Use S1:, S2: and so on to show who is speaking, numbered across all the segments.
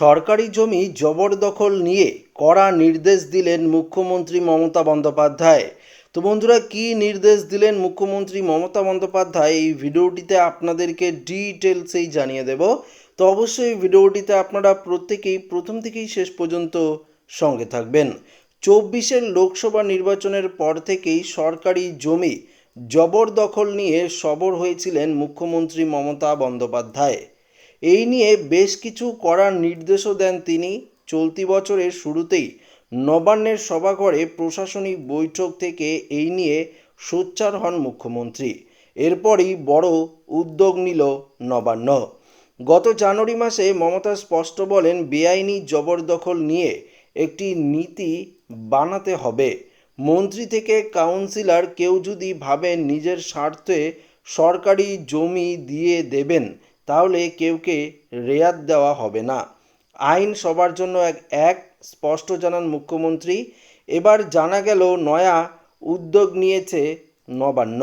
S1: সরকারি জমি জবরদখল নিয়ে কড়া নির্দেশ দিলেন মুখ্যমন্ত্রী মমতা বন্দ্যোপাধ্যায়। তো বন্ধুরা, কী নির্দেশ দিলেন মুখ্যমন্ত্রী মমতা বন্দ্যোপাধ্যায়? এই ভিডিওটিতে আপনাদেরকে ডিটেলসেই জানিয়ে দেব। তো অবশ্যই ভিডিওটিতে আপনারা প্রত্যেকেই প্রথম থেকেই শেষ পর্যন্ত সঙ্গে থাকবেন। চব্বিশের লোকসভা নির্বাচনের পর থেকেই সরকারি জমি জবরদখল নিয়ে সবর হয়েছিলেন মুখ্যমন্ত্রী মমতা বন্দ্যোপাধ্যায়। এই নিয়ে বেশ কিছু করার নির্দেশও দেন তিনি। চলতি বছরের শুরুতেই নবান্নের সভাঘরে প্রশাসনিক বৈঠক থেকে এই নিয়ে সোচ্চার হন মুখ্যমন্ত্রী। এরপরই বড় উদ্যোগ নিল নবান্ন। গত জানুয়ারি মাসে মমতা স্পষ্ট বলেন, বেআইনি জবরদখল নিয়ে একটি নীতি বানাতে হবে। মন্ত্রী থেকে কাউন্সিলর কেউ যদি ভাবেন নিজের স্বার্থে সরকারি জমি দিয়ে দেবেন তাহলে কেউকে রেয়াত দেওয়া হবে না। আইন সবার জন্য এক এক, স্পষ্ট জানান মুখ্যমন্ত্রী। এবার জানা গেল নয়া উদ্যোগ নিয়েছে নবান্ন।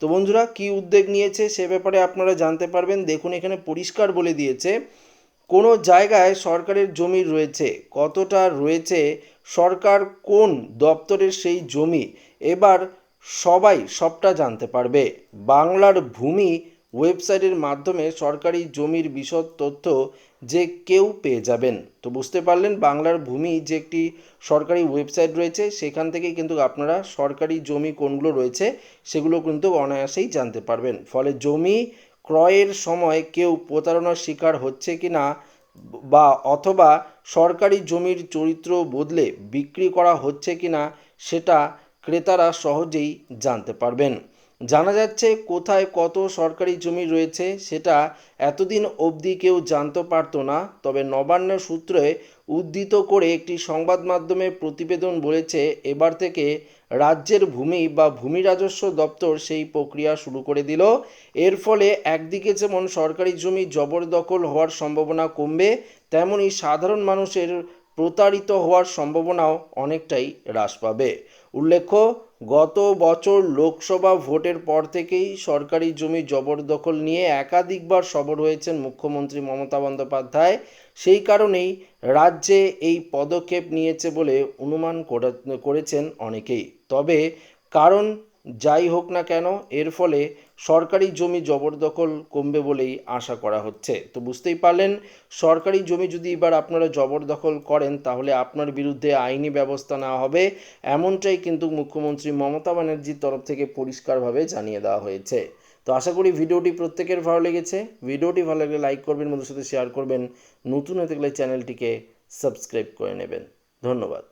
S1: তো বন্ধুরা, কী উদ্যোগ নিয়েছে সে ব্যাপারে আপনারা জানতে পারবেন। দেখুন, এখানে পরিষ্কার বলে দিয়েছে, কোনো জায়গায় সরকারের জমি রয়েছে। কতটা রয়েছে, সরকার কোন দপ্তরের সেই জমি? এবার সবাই সবটা জানতে পারবে। বাংলার ভূমি ওয়েবসাইটের মাধ্যমে সরকারি জমির বিশদ তথ্য যে কেউ পেয়ে যাবেন। তো বুঝতে পারলেন, বাংলার ভূমি যে একটি সরকারি ওয়েবসাইট রয়েছে, সেখান থেকে কিন্তু আপনারা সরকারি জমি কোনগুলো রয়েছে, সেগুলো কিন্তু অনায়াসেই জানতে পারবেন। ফলে জমি ক্রয়ের সময় কেউ প্রতারণার শিকার হচ্ছে কি না বা অথবা সরকারি জমির চরিত্র বদলে বিক্রি করা হচ্ছে কি না সেটা ক্রেতারা সহজেই জানতে পারবেন। জানা যাচ্ছে কোথায় কত সরকারি জমি রয়েছে, সেটা এতদিন অবধি কেউ জানতে পারতো না। তবে নবান্ন সূত্রে উদ্ধৃত করে একটি সংবাদ মাধ্যমে প্রতিবেদন বলেছে, এবার থেকে রাজ্যের ভূমি বা ভূমি রাজস্ব দপ্তর সেই প্রক্রিয়া শুরু করে দিল। এর ফলে একদিকে যেমন সরকারি জমি জবরদখল হওয়ার সম্ভাবনা কমবে তেমনই সাধারণ মানুষের প্রতারিত হওয়ার সম্ভাবনাও অনেকটাই হ্রাস পাবে। উল্লেখ্য, গত বছর লোকসভা ভোটের পর থেকেই সরকারি জমি জবরদখল নিয়ে একাধিকবার সবর হয়েছেন মুখ্যমন্ত্রী মমতা বন্দ্যোপাধ্যায়। সেই কারণেই রাজ্যে এই পদক্ষেপ নিয়েছে বলে অনুমান করেছেন অনেকেই। তবে কারণ যাই হোক না কেন, এর ফলে সরকারি জমি জবরদখল কমবে বলেই আশা করা হচ্ছে। তো বুঝতেই পারলেন, সরকারি জমি যদি এবার আপনারা জবরদখল করেন, তাহলে আপনার বিরুদ্ধে আইনি ব্যবস্থা নেওয়া হবে। এমনটাই কিন্তু মুখ্যমন্ত্রী মমতা ব্যানার্জির তরফ থেকে পরিষ্কারভাবে জানিয়ে দেওয়া হয়েছে। তো আশা করি ভিডিওটি প্রত্যেকের ভালো লেগেছে। ভিডিওটি ভালো লাগলে লাইক করবেন বন্ধুর সাথে শেয়ার করবেন। নতুন হতে গেলে চ্যানেলটিকে সাবস্ক্রাইব করে নেবেন। ধন্যবাদ।